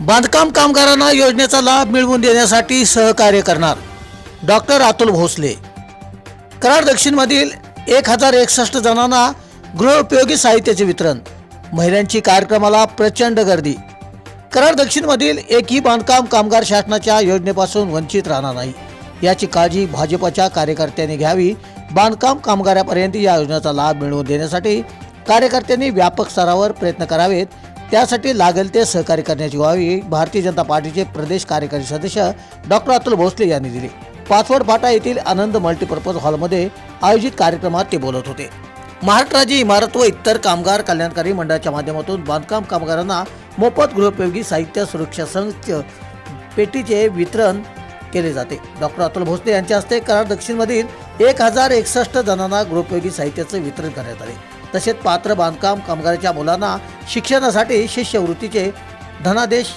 बांधकाम कामगारांना योजनेचा लाभ मिळवून देण्यासाठी सहकार्य करणार डॉक्टर अतुल भोसले. कराड दक्षिणमधील एक हजार एकसष्ट जणांना गृहोपयोगी साहित्याचे वितरण. महिलांची कार्यक्रमाला प्रचंड गर्दी. कराड दक्षिणमधील एकही बांधकाम कामगार शासनाच्या योजनेपासून वंचित राहणार नाही. याची काळजी भाजपच्या कार्यकर्त्यांनी घ्यावी. बांधकाम कामगारापर्यंत या योजनेचा लाभ मिळवून देण्यासाठी कार्यकर्त्यांनी व्यापक स्तरावर प्रयत्न करावेत. त्यासाठी लागेल ते सहकार्य करण्याची व्हावी भारतीय जनता पार्टीचे प्रदेश कार्यकारी सदस्य डॉक्टर अतुल भोसले यांनी दिली. पाचवड फाटा येथील आनंद मल्टीपर्पज हॉलमध्ये आयोजित कार्यक्रमात ते बोलत होते. महाराष्ट्र राज्य इमारत व इतर कामगार कल्याणकारी मंडळाच्या माध्यमातून बांधकाम कामगारांना मोफत गृहोपयोगी साहित्य सुरक्षा संच पेटीचे वितरण केले जाते. डॉक्टर अतुल भोसले यांच्या हस्ते कराड दक्षिणमधील एक हजार एकसष्ट जणांना गृहोपयोगी साहित्याचं वितरण करण्यात आले. तसेच पात्र बांधकाम कामगाराच्या मुलांना शिक्षणासाठी शिष्यवृत्तीचे धनादेश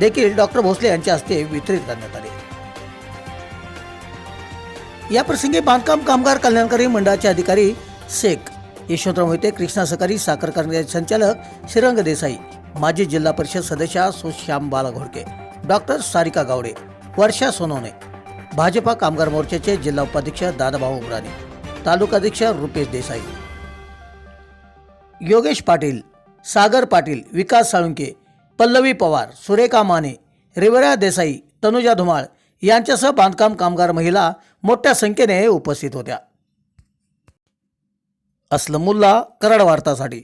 देखील डॉक्टर भोसले यांच्या हस्ते वितरित करण्यात आले. या प्रसंगी बांधकाम कामगार कल्याणकारी मंडळाचे अधिकारी शेख यशवंतराव मोहिते कृष्णा सहकारी साखर कारखान्याचे संचालक श्रीरंग देसाई माजी जिल्हा परिषद सदस्य सुश्याम बाला घोडके डॉक्टर सारिका गावडे वर्षा सोनवणे भाजपा कामगार मोर्चाचे जिल्हा उपाध्यक्ष दादाभाऊ उमराणी तालुकाध्यक्ष रुपेश देसाई योगेश पाटील सागर पाटील विकास साळुंके पल्लवी पवार सुरेखा माने रेवरा देसाई तनुजा धुमाळ यांच्यासह बांधकाम कामगार महिला मोठ्या संख्येने उपस्थित होत्या. असलमुल्ला कराड वार्तासाठी.